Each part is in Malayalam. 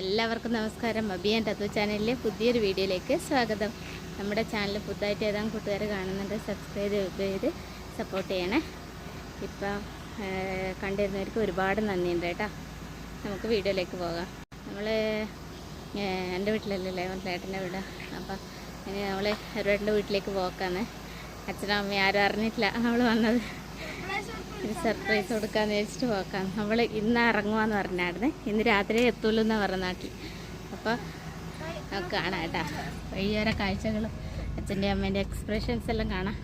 എല്ലാവർക്കും നമസ്കാരം. അബിയൻ തത്വ ചാനലിലെ പുതിയൊരു വീഡിയോയിലേക്ക് സ്വാഗതം. നമ്മുടെ ചാനൽ പുതുതായിട്ട് ഏതാനും കൂട്ടുകാർ കാണുന്നുണ്ട് സബ്സ്ക്രൈബ് ചെയ്ത് സപ്പോർട്ട് ചെയ്യണേ. ഇപ്പം കണ്ടിരുന്നവർക്ക് ഒരുപാട് നന്ദിയുണ്ട് കേട്ടോ. നമുക്ക് വീഡിയോയിലേക്ക് പോകാം. നമ്മൾ എന്റെ വീട്ടിലല്ലേ ഏട്ടന്റെ വീട്. അപ്പം ഇനി നമ്മൾ അവരുടെ വീട്ടിലേക്ക് പോക്കാന്ന് അച്ഛനും അമ്മയും ആരും അറിഞ്ഞിട്ടില്ല നമ്മൾ വന്നത്. ഒരു സർപ്രൈസ് കൊടുക്കാന്ന് വെച്ചിട്ട് പോക്കാം. നമ്മൾ ഇന്ന് ഇറങ്ങുവാന്ന് പറഞ്ഞായിരുന്നു. ഇന്ന് രാത്രി എത്തുള്ളൂ എന്നാ പറഞ്ഞ നാട്ടിൽ. അപ്പോൾ നമുക്ക് കാണാം കേട്ടാ. വഴിയോര കാഴ്ചകളും അച്ഛന്റെ അമ്മേന്റെ എക്സ്പ്രഷൻസ് എല്ലാം കാണാം.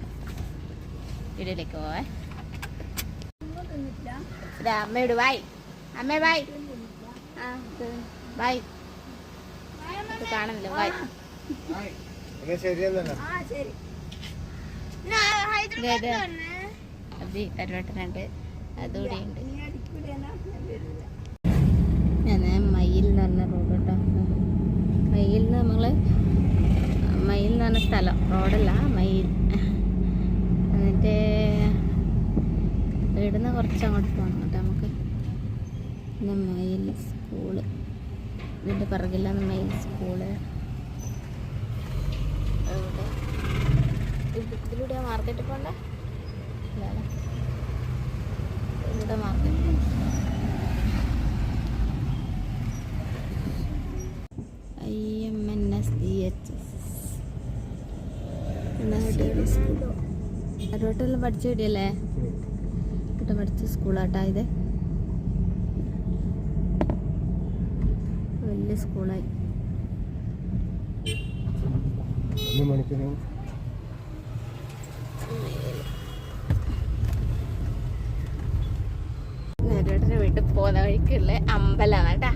വീഡിയോയിലേക്ക് പോവേ. ഇതാ അമ്മയോട് ബായ് അമ്മ ബായ് ആ ബായ് ഇത് കാണണല്ലോ ബായ് എന്നാ. അതി കരുവട്ടനുണ്ട് അതുകൂടി ഉണ്ട്. ഞാൻ മയിൽ എന്ന് പറഞ്ഞ റോഡ് കേട്ടോ. മയിൽ നമ്മൾ മയിൽ എന്ന് പറഞ്ഞ സ്ഥലം. റോഡല്ല മയിൽ. എന്നിട്ട് ഇവിടുന്ന് കുറച്ച് അങ്ങോട്ട് പോകണം കേട്ടോ നമുക്ക്. പിന്നെ മയിൽ സ്കൂൾ. ഇതിന്റെ പിറകിലാണ് മയിൽ സ്കൂൾ. ഇതിലൂടെ മാർക്കറ്റിൽ പോകണ്ടേ ഇവിടെ market I M N S D H S അരോട്ടെല്ലാം പഠിച്ച വീടിയല്ലേ ഇവിടെ പഠിച്ച സ്കൂളാട്ടാ ഇത്. വലിയ സ്കൂളായി. മണിക്കൂർ പോകുന്ന വഴിക്കുള്ള അമ്പലമാണ് കേട്ടാ.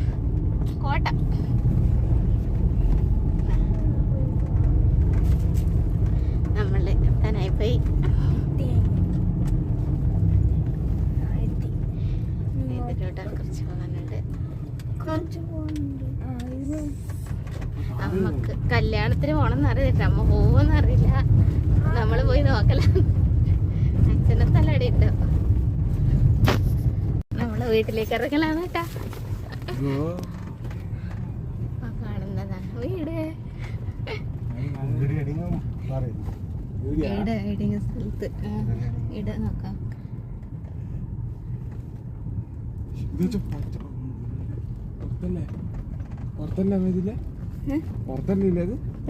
കോട്ട. നമ്മൾ എത്താനായി പോയി. അമ്മയ്ക്ക് കല്യാണത്തിന് പോണെന്ന് അറിയില്ല അമ്മ പോവെന്ന് അറിയില്ല. നമ്മൾ പോയി നോക്കല. അച്ഛനെ തലടി ഉണ്ട് നമ്മൾ വീട്ടിലേക്ക് ഇറങ്ങലാണ് കേട്ടാ. കാണുന്നതാണ് വീട്. വീട് സ്ഥലത്ത്. നോക്കാം.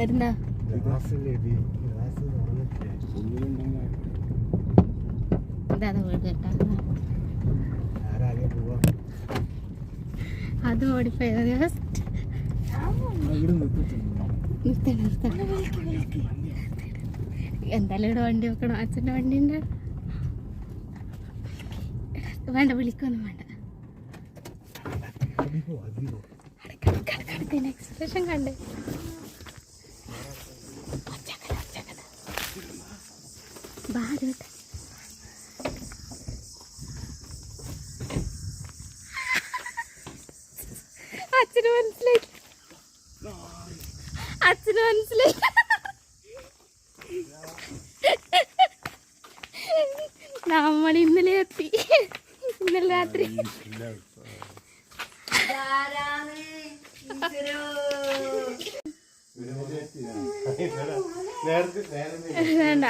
വരുന്ന? ഇതാണ് വീട് കേട്ടാ. അത് ഓടിപ്പോയത് നിർത്തണം എന്തായാലും ഇവിടെ വണ്ടി വെക്കണം. അച്ഛന്റെ വണ്ടി ഉണ്ട് വേണ്ട വിളിക്കൊന്നും വേണ്ട. എക്സ്പ്രഷൻ കണ്ടേ ഭാരത അച്ഛന് മനസ്സിലായി അച്ഛന് മനസ്സിലായി നമ്മൾ ഇന്നലെ എത്തി ഇന്നലെ രാത്രി. വേണ്ട.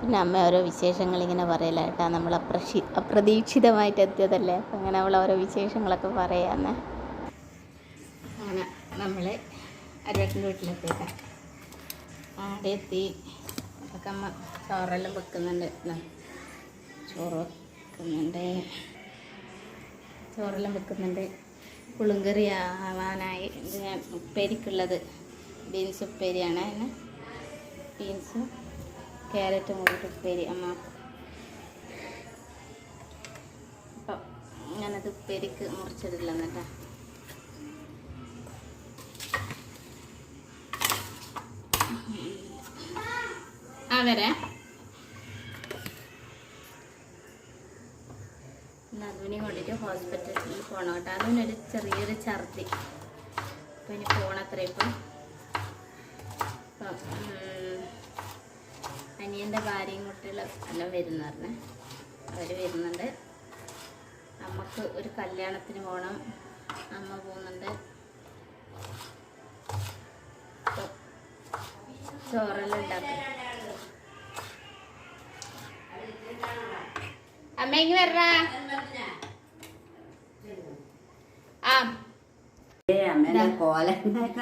പിന്നെ അമ്മ ഓരോ വിശേഷങ്ങൾ ഇങ്ങനെ പറയലായിട്ടാ കേട്ടോ. നമ്മൾ അപ്രക്ഷി അപ്രതീക്ഷിതമായിട്ട് എത്തിയതല്ലേ. അപ്പം അങ്ങനെ അവൾ ഓരോ വിശേഷങ്ങളൊക്കെ പറയാന്ന്. അങ്ങനെ നമ്മൾ അരുവട്ടിന്റെ വീട്ടിലെത്തിയിട്ടാ ആടെ എത്തി. അതൊക്കെ അമ്മ ചോറെല്ലാം വെക്കുന്നുണ്ട്. ചോറ് വെക്കുന്നുണ്ട് ചോറെല്ലാം വെക്കുന്നുണ്ട്. പുളുങ്കറി ആവാനായി ഉപ്പേരിക്കുള്ളത്. ബീൻസ് ഉപ്പേരിയാണ്. അതിന് ബീൻസും ക്യാരറ്റും കൂടിയിട്ട് ഉപ്പേരി അമ്മ അപ്പം ഞാനത് ഉപ്പേരിക്ക് മുറിച്ചിടില്ല എന്നിട്ടാ ആ വരെ. ഹോസ്പിറ്റലിൽ പോകണം കേട്ടോ. അതിനൊരു ചെറിയൊരു ഛർദി. അപ്പം ഇനി പോണത്രേ ഇപ്പം അപ്പം അനിയന്റെ ഭാര്യയും കുട്ടികളും എല്ലാം വരുന്നറിഞ്ഞേ അവർ വരുന്നുണ്ട്. അമ്മയ്ക്ക് ഒരു കല്യാണത്തിന് പോകണം അമ്മ പോകുന്നുണ്ട്. ചോറെല്ലാം ഉണ്ടാക്കും. അമ്മ ഇങ്ങനെ വരാ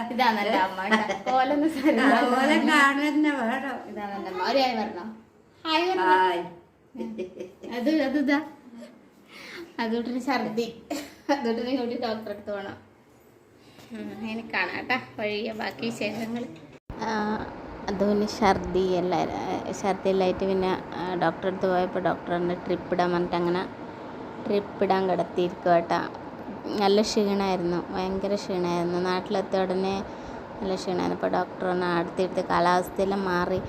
ഇതാണല്ലേ അമ്മ. കോലൊന്നും ഒരു പറഞ്ഞോ ഹായ്. അത് അത് ഇതാ. അതുകൊണ്ടൊരു ഛർദി. അതുകൊണ്ടൊരു കൂടി ഡോക്ടറെ അടുത്ത് പോകണം എനിക്ക് കാണാം കേട്ടാ. വഴിയ ബാക്കി വിശേഷങ്ങൾ അതുപോലെ ഛർദി എല്ലാവരും ഛർദി എല്ലായിട്ട് പിന്നെ ഡോക്ടറെ അടുത്ത് പോയപ്പോൾ ഡോക്ടർ ട്രിപ്പ് ഇടാൻ പറഞ്ഞിട്ട് അങ്ങനെ ട്രിപ്പ് ഇടാൻ കിടത്തിയിരിക്കും കേട്ടാ. നല്ല ക്ഷീണമായിരുന്നു ഭയങ്കര ക്ഷീണമായിരുന്നു. നാട്ടിലെത്തിയ ഉടനെ നല്ല ക്ഷീണമായിരുന്നു. അപ്പോൾ ഡോക്ടർ പറഞ്ഞു അടുത്തടുത്ത് കാലാവസ്ഥയെല്ലാം മാറി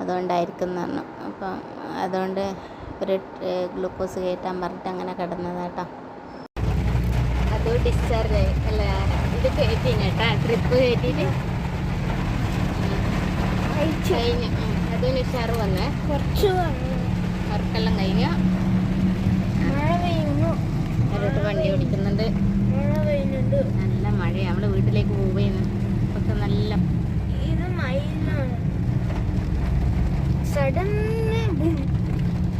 അതുകൊണ്ടായിരിക്കും എന്ന് പറഞ്ഞു. അപ്പം അതുകൊണ്ട് ഒരു ഗ്ലൂക്കോസ് കയറ്റാൻ പറഞ്ഞിട്ട് അങ്ങനെ കിടന്നത് കേട്ടോ അത് ഡിസ്ചാർജ് ആയി. അല്ല ഇത് കയറ്റിന് കേട്ടാ. ട്രിപ്പ് കയറ്റിയിട്ട് കഴിഞ്ഞു. അത് ഉഷാറ് വന്നേ. കുറച്ച് വർക്കെല്ലാം കഴിഞ്ഞു. മഴ പെയ്യുന്നു. അവരോട്ട് വണ്ടി ഓടിക്കുന്നുണ്ട്. നല്ല മഴയാണ് നമ്മൾ വീട്ടിലേക്ക് പോവുകയാണ്. ഒക്കെ നല്ല ധനിയന്റെ സഡൻ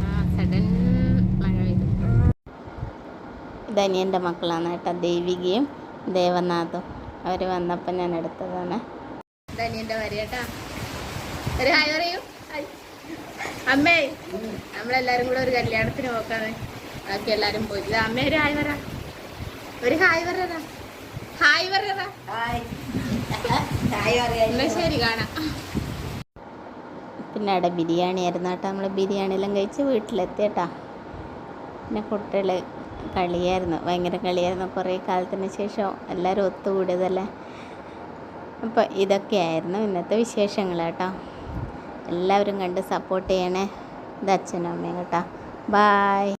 ആ സഡൻ മഴ പെയ്തു. ധനിയന്റെ മക്കളാണ് കേട്ടോ. ദേവികയും ദേവനാഥും. അവർ വന്നപ്പോൾ ഞാൻ എടുത്തതാണ്. ധനിയന്റെ കേട്ടാ. ഒരു ഹായ് പറയൂ. അമ്മേ. നമ്മളെല്ലാരും കൂടെ ഒരു കല്യാണത്തിന് പോക്കാണ്. ബാക്കി എല്ലാരും പോയി. അമ്മേരെ അമ്മേ ഒരു ഹായ് പറ. ഒരു ഹായ് വരാ ഹായ് പറ ഹായ്. ഹായ് പറയാ. എന്നാ ശരി കാണാം. പിന്നെ അവിടെ ബിരിയാണി ആയിരുന്നു കേട്ടോ. നമ്മൾ ബിരിയാണി എല്ലാം കഴിച്ച് വീട്ടിലെത്തി കേട്ടോ. പിന്നെ കുട്ടികൾ കളിയായിരുന്നു. ഭയങ്കര കളിയായിരുന്നു. കുറേ കാലത്തിന് ശേഷം എല്ലാവരും ഒത്തുകൂടിയതല്ലേ. അപ്പോൾ ഇതൊക്കെയായിരുന്നു ഇന്നത്തെ വിശേഷങ്ങൾ കേട്ടോ. എല്ലാവരും കണ്ട് സപ്പോർട്ട് ചെയ്യണേ. ഇത് അച്ഛനും അമ്മയും കേട്ടോ. ബായ്